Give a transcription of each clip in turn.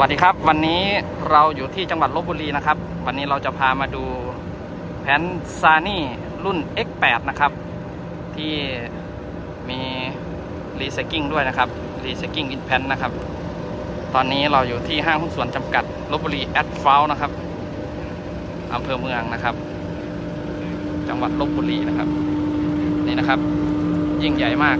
วัสดีครับ วันนี้เราอยู่ที่จังหวัดลบบุรีนะครับ วันนี้เราจะพามาดูแผ่นซานี่รุ่น X8 นะครับ ที่มีรีไซคิงด้วยนะครับรีไซคิงอินแพนนะครับ ตอนนี้เราอยู่ที่ห้างหุ้นส่วนจำกัดลบบุรีแอดฟาวนะครับอำเภอเมืองนะครับ จังหวัดลบบุรีนะครับ นี่นะครับ ยิ่งใหญ่มาก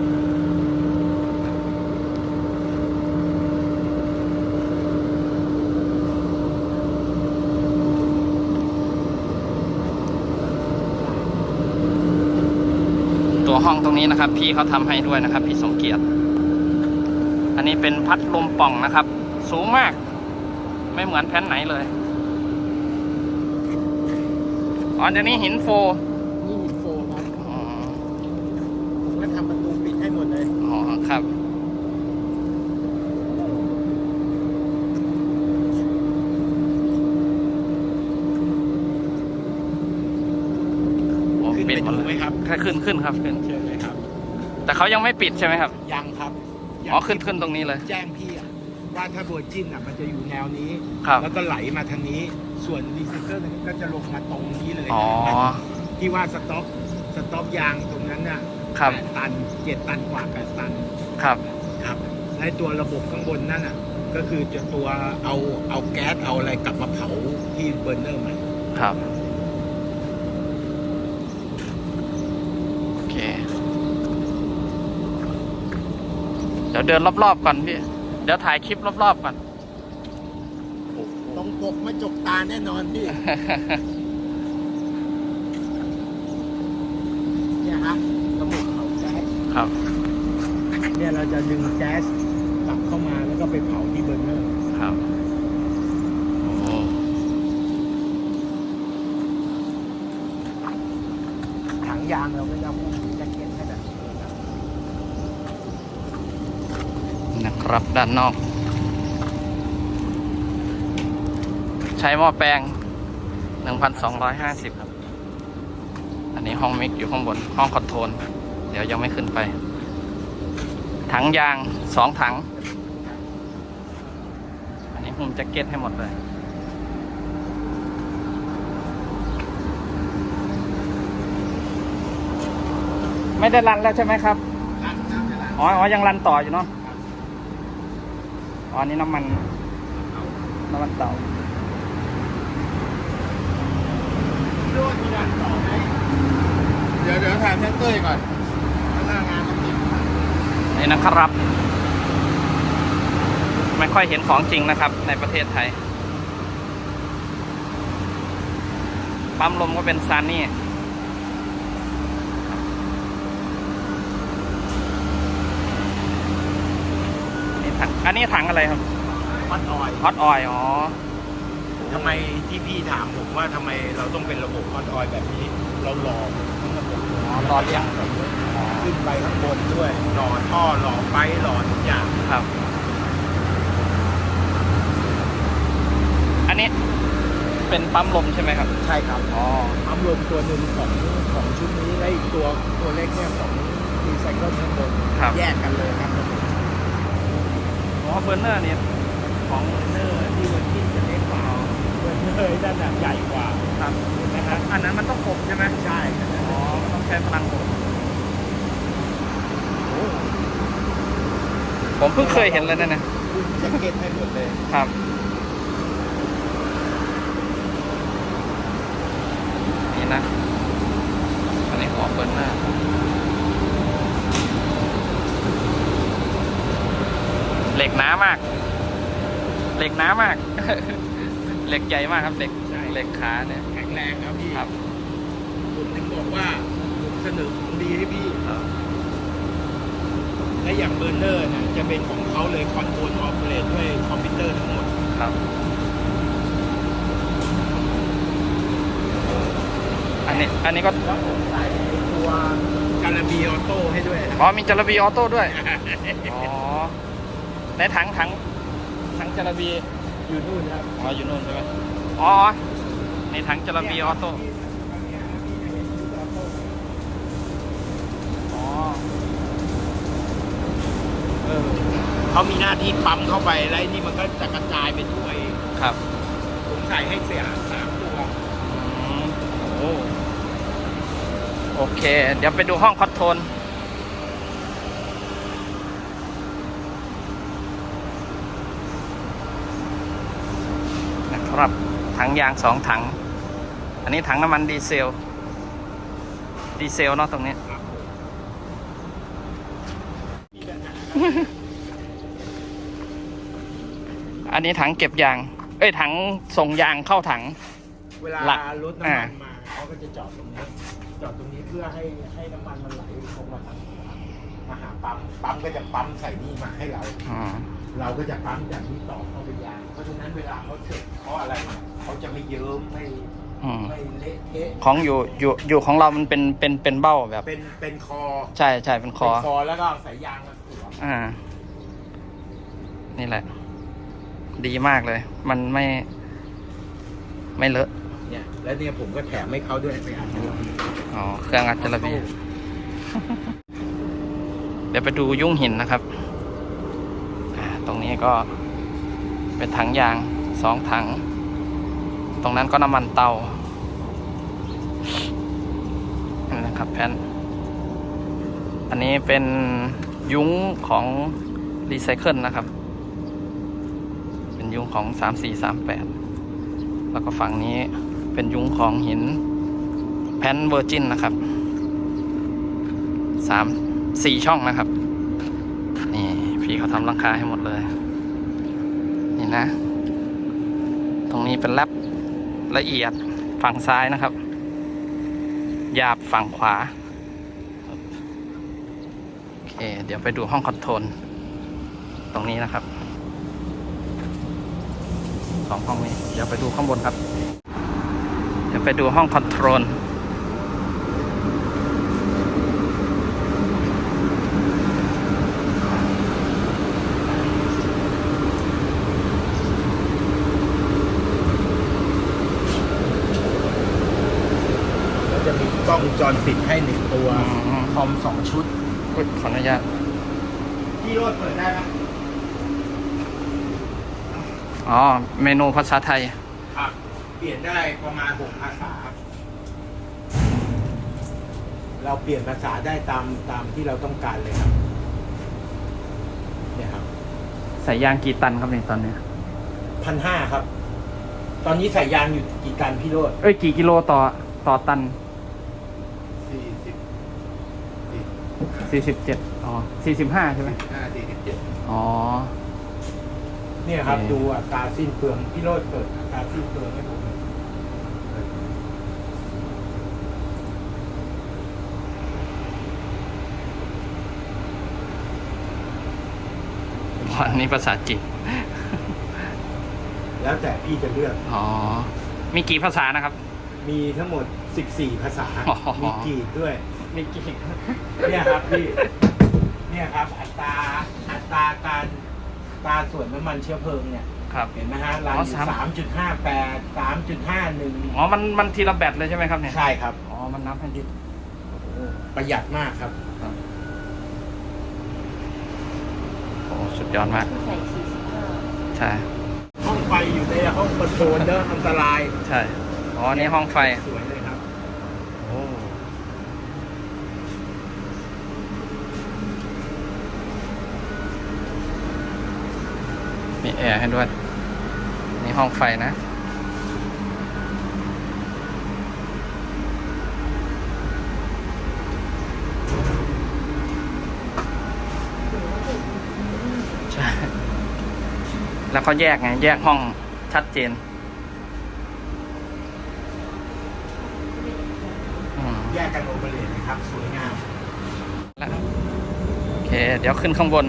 ห้องตรงนี้นะครับ พี่เขาทำให้ด้วยนะครับ พี่สมเกียรติ อันนี้เป็นพัดลมป่องนะครับ สูงมาก ไม่เหมือนแผ่นไหนเลยอ๋อเดี๋ยวนี้หินโฟ นี่โฟครับ อ๋อ ผมก็ทำประตูปิดให้หมดเลย อ๋อครับ โอ้ ขึ้น ปิดไปหมดดูเลไหมยครับแค่ขึ้นขึ้นครับขึ้น เชิญเลยครับ แต่เขายังไม่ปิดใช่ไหมครับ ยังครับยังอ๋อขึ้นขึ้นตรงนี้เลย แจ้งพี่อะว่าถ้าบัวจิ้นอะมันจะอยู่แนวนี้ ครับ แล้วก็ไหลมาทางนี้ ส่วนรีเซเตอร์ก็จะลงมาตรงนี้เลยอ๋อ ที่ว่าสต็อกสต็อกยางตรงนั้นน่ะครับ แปดตันเจ็ดตันกว่าแปดตันครับ ครับในตัวระบบข้างบนนั่นอะ ก็คือจะตัวเอาเอาแก๊สเอาอะไรกลับมาเผาที่เบอร์เนอร์ใหม่ครับ โอเค เดี๋ยวเดินรอบๆก่อนพี่ เดี๋ยวถ่ายคลิปรอบๆก่อน ตรงปกไม่จกตาแน่นอนพี่ เนี่ยฮะระบบเผาแก๊สครับ เนี่ยเราจะดึงแก๊สกลับเข้ามาแล้วก็ไปเผาที่เบอร์เนอร์ ครับ โอ้ ถังยางเราก็จะพุ่งแจ็คเก็ตให้แบบนี้ครับ นะค รับด้านนอก ใช้หม้อแปลง 1,250 ครับ อันนี้ห้องมิกอยู่ข้างบน ห้องคอนโทรลเดี๋ยวยังไม่ขึ้นไป ถังยางสองถัง อันนี้หุ้มแจ็คเก็ตให้หมดเลยไม่ได้รันแล้วใช่ไหมครับร้านน้ำจะร้านอ๋ออ๋อ ยังรันต่ออยู่เนาะ อ๋อนี่น้ำมัน น้ำมันเต่ารู้ว่ามีร้านต่อไหมเดี๋ยวเดี๋ยวถามแท็กเตอร์ก่อนข้างหน้างานมันติดนี่นะครับ ไม่ค่อยเห็นของจริงนะครับ ในประเทศไทย ปั๊มลมก็เป็นซานนี่ นี่ถัง อันนี้ถังอะไรครับวัดออยฮอตออยอ๋อ ทำไมที่พี่ถามผมว่าทำไมเราต้องเป็นระบบวัดออยแบบนี้ เราหล่อทั้งระบบอ๋อรอเลี้ยง ขึ้นไปข้างบนด้วยหล่อท่อหล่อไฟหล่อทุกอย่างครับ อันนี้เป็นปั๊มลมใช่ไหมครับ ใช่ครับอ๋อปั๊มลมตัวหนึ่งของของชุดนี้และอีกตัวตัวเล็กเนี่ยของรีไซเคิลข้างบนครับ แยกกันเลยครับ อ๋อเบอร์เนอร์เนี่ยของเนอร์ที่วันที่จะเล็กกว่าเบอร์เนอร์ด้านหนักใหญ่กว่าครับนะครับอันนั้นมันต้องกบใช่ไหมใช่ครับอ๋อมันต้องใช้พลังกบผมเพิ่งเคยเห็นเลยนะเนี่ยคุณแจ็คเก็ตให้หมดเลยครับนี่นะอันนี้หัวเบอร์เนอร์ เหล็กหนามาก เหล็กหนามาก เหล็กใหญ่มากครับเหล็กเหล็กขาเนี่ยแข็งแรงครับพี่ครับผมถึงบอกว่าผมเสนอของดีให้พี่ครับและอย่างเบอร์เนอร์เนี่ยจะเป็นของเขาเลยคอนโทรลออเปเรตด้วยคอมพิวเตอร์ทั้งหมดครับ อันนี้อันนี้ก็แล้วผมใส่ตัวการาบีออโต้ให้ด้วยนะอ๋อมีจาระบีออโต้ด้วยอ๋อ ในถังถังถังจาระบีอยู่นู่นครับอ๋ออยู่นู่นใช่ไหมอ๋อในถังจาระบีออโต้อ๋อเออเขามีหน้าที่ปั๊มเข้าไปแล้วไอ้นี่มันก็จะกระจายไปทั่วเองครับผมใส่ให้เสียสามตัวอืมโอ้โอเค เดี๋ยวไปดูห้องคอนโทรล นะครับถังยางสองถัง อันนี้ถังน้ำมันดีเซล ดีเซลเนาะตรงนี้ครับผมมีปัญหาอันนี้ถังเก็บยาง เอ้ยถังส่งยางเข้าถัง เวลาหลักรถน้ำอ่ามันมาเขาก็จะจอดตรงนี้ จอดตรงนี้เพื่อให้ให้น้ำมันมันไหลลงมาทาง มาหาปั๊มปั๊มก็จะปั๊มใส่นี่มาให้เราอืมเราก็จะปั๊มจากนี้ต่อเข้าไปยางเพราะฉะนั้นเวลาเขาเสร็จเขาอะไรมาเขาจะไม่เยิ้มไม่อืมไม่เละเทะของอยู่อยู่อยู่ของเรามันเป็นเป็นเป็นเบ้าแบบ เป็นเป็นคอใช่ใช่เป็นคอ เป็นคอแล้วก็เอาสายยางมาสวมอ่า นี่แหละ ดีมากเลย มันไม่ ไม่เลอะ เนี่ยแล้วเนี่ยผมก็แถมให้เขาด้วยไปอ่านดูอ๋อ เครื่องอัดจระเบียเดี๋ยวไปดูยุ่งหินนะครับ ตรงนี้ก็เป็นถังยางสองถัง ตรงนั้นก็น้ำมันเตานี่นะครับแผ่นอันนี้เป็นยุ้งของรีไซเคิลนะครับ เป็นยุ้งของสามสี่สามแปดแล้วก็ฝั่งนี้เป็นยุ้งของหินแพนเวอร์จินนะครับสาม สี่ช่องนะครับ นี่พี่เขาทำลังคาให้หมดเลย นี่นะ ตรงนี้เป็นแรปละเอียดฝั่งซ้ายนะครับหยาบฝั่งขวา โอเค เดี๋ยวไปดูห้องคอนโทรลตรงนี้นะครับสองห้องนี้ เดี๋ยวไปดูข้างบนครับ เดี๋ยวไปดูห้องคอนโทรล แล้วจะมีกล้องวงจรปิดให้หนึ่งตัว อืม คอมสองชุดอุ๊ยขออนุญาตพี่โรดเปิดได้ไหมอ๋อเมนูภาษาไทย ครับ เปลี่ยนได้ประมาณหกภาษา เราเปลี่ยนภาษาได้ตามตามที่เราต้องการเลยครับ เนี่ยครับใส่ยางกี่ตันครับเนี่ยตอนเนี้ยพันห้าครับ ตอนนี้ใส่ยางอยู่กี่ตันพี่โรด เอ้ยกี่กิโลต่อต่อตัน สี่สิบ สี่สิบเจ็ดอ๋อสี่สิบห้าใช่ไหมห้าสี่สิบเจ็ดอ๋อ เนี่ยครับโอเคดูอัตราสิ้นเปลืองพี่โรดเปิดอัตราสิ้นเปลืองให้ผมหน่อยอันนี้ภาษาจีนแล้วแต่พี่จะเลือก อ๋อ มีกี่ภาษานะครับ มีทั้งหมด 14 ภาษาอ๋อมีกรีดด้วย มีกี่เนี่ยครับพี่ เนี่ยครับ อัตราอัตราการการส่วนน้ำมันเชื้อเพลิงเนี่ย ครับเห็นไหมฮะรายอ๋ออยู่สามสามจุดห้าแปดสามจุดห้าหนึ่งอ๋อมันมันทีละแบตเลยใช่ไหมครับเนี่ยใช่ครับ อ๋อ มันนับให้ทีประหยัดมากครับโอ้สุดยอดมากใส่สี่สิบห้าใช่ ห้องไฟอยู่ในห้องคอนโทรลเนอะอันตราย ใช่ อ๋ออันนี้ห้องไฟสวยเลยครับ โอ้ มีแอร์ให้ด้วย นี่ห้องไฟนะ ใช่ แล้วเขาแยกไง แยกห้องชัดเจนอืมแยกกันโอเปเรตนะครับ สวยงามแล้วโอเค เดี๋ยวขึ้นข้างบน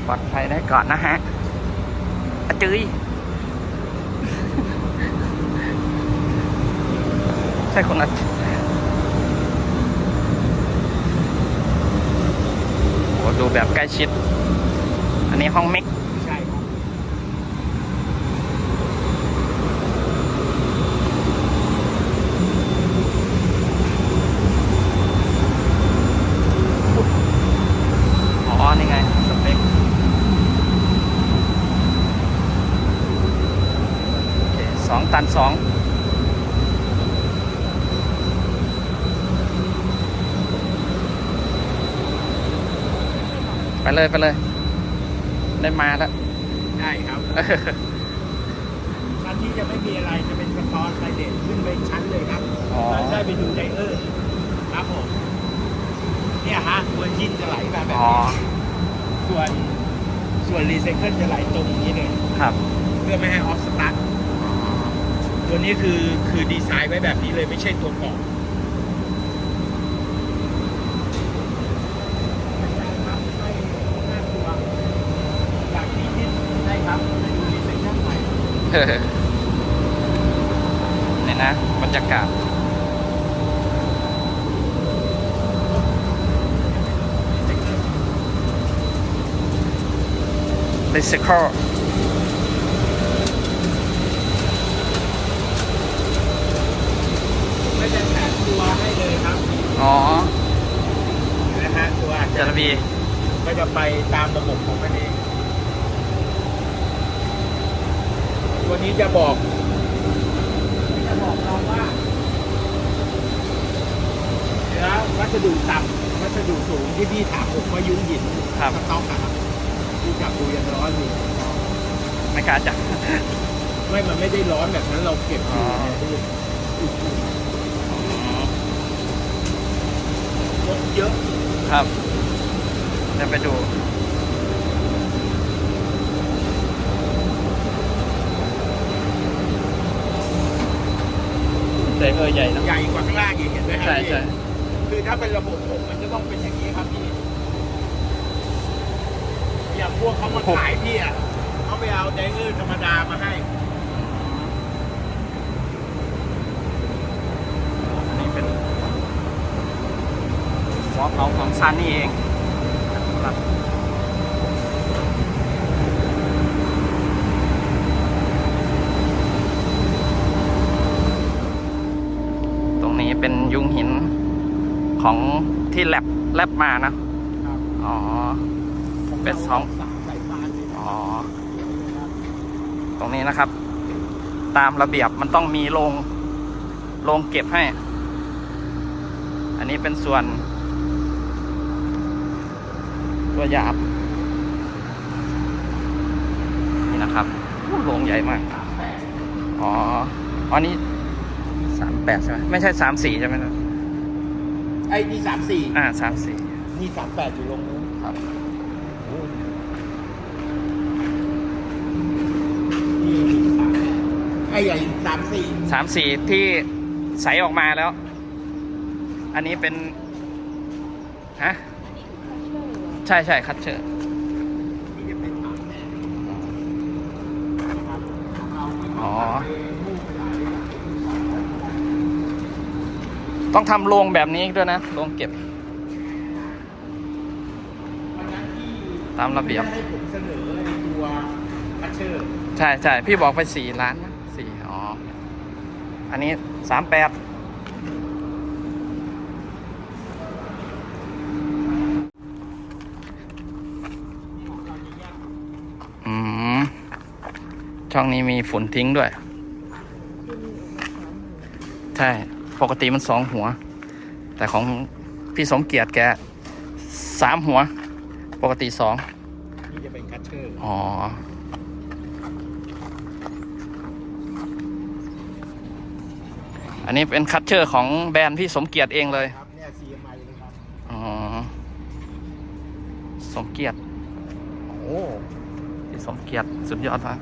ป ลอดภัยได้ก่อนนะฮะอะจืยใช่คนอะโหดูแบบใกล้ชิด อันนี้ห้องมิก ใช่ครับานสอง ไป เลยไปเลย ได้มาแล้วใช่ครับชั้นนี้จะไม่มีอะไรจะเป็นสปอนไซเดตขึ้นไปชั้นเลยครับอ๋อได้ไปดูไดเออร์ครับผมเนี่ยฮะตัวจินจะไหลมาแบบอ๋อนี้ส่วนส่วนรีไซเคิลจะไหลตรงนี้เลยครับ เพื่อไม่ให้ออฟสตาร์ทตัวนี้คือคือดีไซน์ไว้แบบนี้เลยไม่ใช่ตัวกรอบไม่ใช่ครับไม่น่ากลัวอยากดีที่สุดใช่ครับไปดูรีไซเคิลใหม่ นี่นะบรรยากาศ Recycle ไม่จะแถมตัวให้เลยครับอ๋อนะฮะตัวอาจจาจะระบีก็จะไปตามระบบของมันเอง ตั วนี้จะบอก จะบอกเราว่าเนื้อวัสดุต่ำวัสดุสูงที่พี่ถามผมว่ายุ่งหยินครับสต๊อกอะครับที่จับดูยังร้อนอยู่ไม่กล้าจับ ไม่มันไม่ได้ร้อนแบบนั้นเราเก็บออ๋ยู่อเนี่ยพี่รถเยอะ ครับเดี๋ยวไปดู แต่เออใหญ่นะใหญ่กว่าข้างล่างอีกเห็นไหมครัใช่พี่ใช่คือถ้าเป็นระบบผมมันจะต้องเป็นอย่างนี้ครับพี่อย่างพวกเขามาขายพี่อะเขาไปเอาไดเออร์ธรรมดามาให้นี่เป็นวอล์กเอาของซันนี่เองครับตรงนี้เป็นยุงหิน ของที่แลบแลบมานะครับอ๋อ เป็นสองสามสายพานเลยอ๋อ ตรงนี้นะครับ ตามระเบียบมันต้องมีโรงโรงเก็บให้ อันนี้เป็นส่วน ตัวหยาบ นี่นะครับอู้โรงใหญ่มาก อ๋อ อันนี้สามแปดใช่ไหมไม่ใช่สามสี่ใช่ไหมครับ ไอ้นี่สามสี่อ่าสามสี่นี่สามแปดอยู่ลงนู้นครับนี่สามไอ้ใหญ่สามสี่สามสี่ที่ใสออกมาแล้ว อันนี้เป็นฮะใช่ใช่คัตเชอร์นี่จะเป็นสามแปดครับเอาไปอ๋อไปมู่ไปหลายอย่าง ต้องทำโรงแบบนี้ด้วยนะโรงเก็บวันนั้นที่ตามระเบียบ ให้ผมเสนอไอ้ตัวคัชเชอร์ใช่ใช่พี่บอกไปสี่ล้านนะสี่อ๋อ อันนี้สามแปดอืม ช่องนี้มีฝุ่นทิ้งด้วย ใช่ ปกติมันสองหัว แต่ของพี่สมเกียรติแกสามหัว ปกติสองนี่จะเป็นคัชเชอร์อ๋ออันนี้เป็นคัตเชอร์ของแบรนด์พี่สมเกียรติเองเลยครับเนี่ย CMI เลยครับอ๋อสมเกียรติโอ้พี่สมเกียรติสุดยอดมาก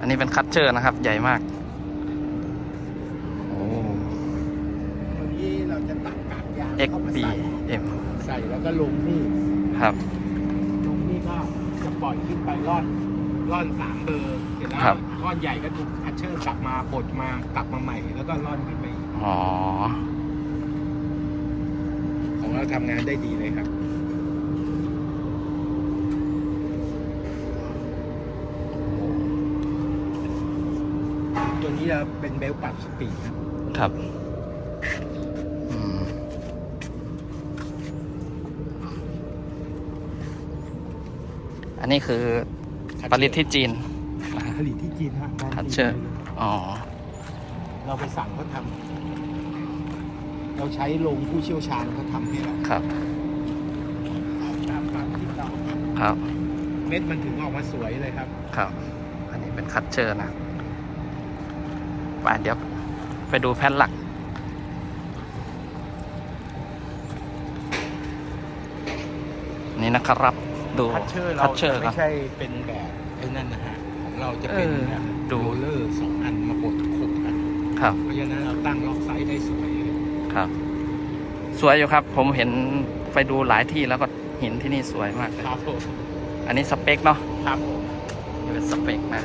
อันนี้เป็นคัตเชอร์นะครับ ใหญ่มาก โอ้ วันนี้ เราจะตัดกากยางเข้ามา XB ใส่ M ใส่แล้วก็ลงนี่ครับ ลงนี่ก็จะปล่อยขึ้นไปร่อนร่อนสามเบอร์เสร็จแล้วครับ ร่อนใหญ่ก็ถูกคัชเชอร์กลับมาปลดมากลับมาใหม่ แล้วก็ร่อนขึ้นไปอีกอ๋อ ของเราทำงานได้ดีเลยครับ ตัวนี้จะเป็นเบลต์ปรับสปีดครับ ครับอืมอั นนี้คือผลิตที่จีนนะฮะผลิตที่จีนฮะแบรนด์คัตจีนเชอร์อ๋อ เราไปสั่งเขาทำเราใช้โรงผู้เชี่ยวชาญเขาทำให้เราครับตามความคิดเราครับ เม็ดมันถึงออกมาสวยเลยครับ ครับ อันนี้เป็นคัตเชอร์นะไปเดี๋ยวไปดูแผ่นหลักนี่นะครับ ดูคัตเชอร์เราคัตเชอร์จะคไม่รับใช่เป็นแบบไอ้นั่นนะฮะของเราจะเป็นเออแบบดู โรลเลอร์สองอันมาบดขบกัน ครับเพราะฉะนั้นเราตั้งล็อกไซส์ได้สวยเลยครับ สวยอยู่ครับ ผมเห็นไปดูหลายที่แล้วก็หินที่นี่สวยมากเลยครับผมอันนี้สเปคเนาะครับผมนี่เป็นสเปคนะเอกนะ